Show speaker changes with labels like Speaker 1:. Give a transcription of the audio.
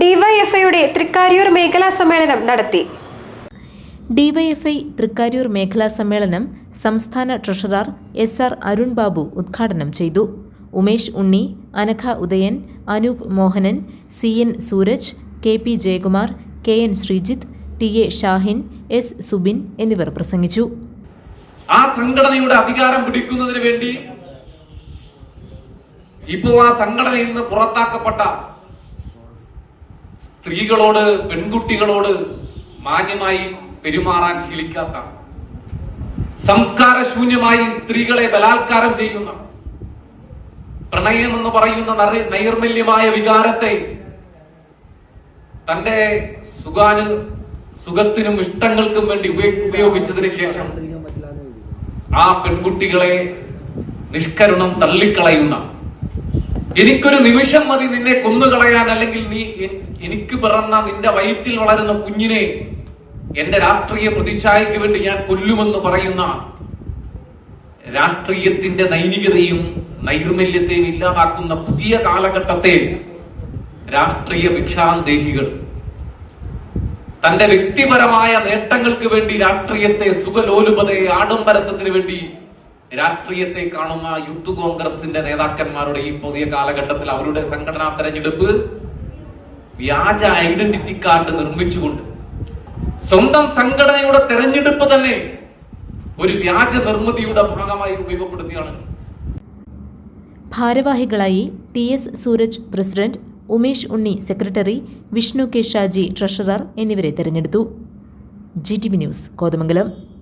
Speaker 1: ഡിവൈഎഫ്ഐയുടെ തൃക്കാരിയൂർ മേഖലാ സമ്മേളനം നടത്തി.
Speaker 2: ഡിവൈഎഫ്ഐ തൃക്കാര്യൂർ മേഖലാ സമ്മേളനം സംസ്ഥാന treasurer S R Arun Babu ഉദ്ഘാടനം ചെയ്തു. Umesh Unni Anagha Udayan Anoop Mohanan C N Sooraj K P Jayakumar K N Sreejith T A Shahin S Subin എന്നിവർ പ്രസംഗിച്ചു.
Speaker 3: ആ സംഘടനയുടെ അധികാരം പിടിക്കുന്നതിന് വേണ്ടി ഇപ്പോൾ ആ സംഘടനയിൽ നിന്ന് പുറത്താക്കപ്പെട്ട സ്ത്രീകളോട് പെൺകുട്ടികളോട് മാന്യമായി പെരുമാറാൻ ശീലിക്കാത്ത സംസ്കാരശൂന്യമായി സ്ത്രീകളെ ബലാത്കാരം ചെയ്യുന്ന പ്രണയം എന്ന് പറയുന്ന നൈർമല്യമായ വികാരത്തെ തന്റെ സുഖാന് സുഖത്തിനും ഇഷ്ടങ്ങൾക്കും വേണ്ടി ഉപയോ- ഉപയോഗിച്ചതിന് ശേഷം ആ പെൺകുട്ടികളെ നിഷ്കരുണം തള്ളിക്കളയുന്ന എനിക്കൊരു നിമിഷം മതി നിന്നെ കൊന്നുകളയാൻ അല്ലെങ്കിൽ നീ എനിക്ക് പിറന്ന നിന്റെ വയറ്റിൽ വളരുന്ന കുഞ്ഞിനെ എന്റെ രാഷ്ട്രീയ പ്രതിച്ഛായക്ക് വേണ്ടി ഞാൻ കൊല്ലുമെന്ന് പറയുന്ന രാഷ്ട്രീയത്തിന്റെ നൈനികതയും നൈർമല്യത്തെയും ഇല്ലാതാക്കുന്ന പുതിയ കാലഘട്ടത്തെ രാഷ്ട്രീയ ഭിക്ഷാന്തേഹികൾ. തന്റെ വ്യക്തിപരമായ നേട്ടങ്ങൾക്ക് വേണ്ടി രാഷ്ട്രീയത്തെ സുഖലോലുപതയെ ആഡംബരത്വത്തിന് വേണ്ടി രാഷ്ട്രീയത്തെ കാണുന്ന യൂത്ത് കോൺഗ്രസിന്റെ നേതാക്കന്മാരുടെ ഈ പുതിയ കാലഘട്ടത്തിൽ അവരുടെ സംഘടനാ തെരഞ്ഞെടുപ്പ് വ്യാജ ഐഡന്റിറ്റി കാർഡ് നിർമ്മിച്ചുകൊണ്ട് സ്വന്തം സംഘടനയുടെ തെരഞ്ഞെടുപ്പ് തന്നെ ഒരു വ്യാജ നിർമ്മിതിയുടെ ഭാഗമായി ഉപയോഗപ്പെടുത്തിയാണ്.
Speaker 2: ഭാരവാഹികളായി T S Sooraj president Umesh Unni secretary Vishnu K Shaji treasurer എന്നിവരെ തെരഞ്ഞെടുത്തു. G T V news Kothamangalam.